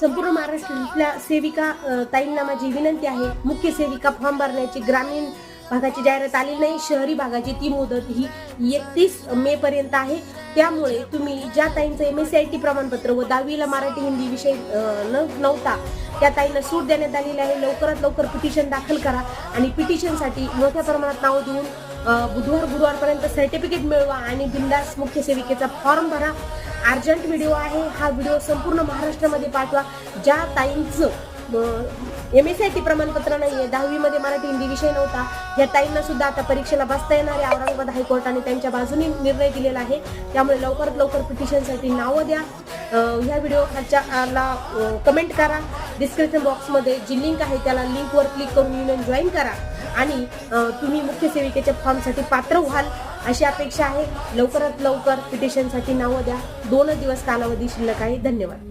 संपूर्ण महाराष्ट्रातल्या सेविका ताईंना माझी विनंती आहे मुख्य सेविका फॉर्म भरण्याची ग्रामीण भागाची जाहिरात आली नाही शहरी भागाची ती मुदत ही एकतीस मे पर्यंत आहे. त्यामुळे तुम्ही ज्या ताईंचं M S C I T प्रमाणपत्र व दहावीला मराठी हिंदी विषय न नव्हता त्या ताईंना सूट देण्यात आलेली आहे. लवकरात लवकर पिटिशन दाखल करा आणि पिटिशनसाठी मोठ्या प्रमाणात नाव देऊन बुधवार गुरुवारपर्यंत सर्टिफिकेट मिळवा आणि बिंदास मुख्य सेविकेचा फॉर्म भरा. अर्जंट व्हिडिओ आहे हा व्हिडिओ संपूर्ण महाराष्ट्रामध्ये पाठवा. ज्या ताईंचं एम एस आय टी प्रमाणपत्र नाहीये दहावीमध्ये मराठी हिंदी विषय नव्हता. या ताईंना सुद्धा आता परीक्षेला बसता येणारे औरंगाबाद हायकोर्टाने त्यांच्या बाजूने निर्णय दिलेला आहे. त्यामुळे लवकरात लवकर पिटिशनसाठी नावं द्या. ह्या व्हिडिओ खालच्या कमेंट करा. डिस्क्रिप्शन बॉक्समध्ये जी लिंक आहे त्याला लिंकवर क्लिक करून युनियन जॉईन करा. आणि तुम्ही मुख्य सेविकेच्या फॉर्मसाठी पात्र व्हाल अशी अपेक्षा आहे. लवकरात लवकर पिटिशनसाठी नावं द्या. दोनच दिवस कालावधी शिल्लक आहे. धन्यवाद.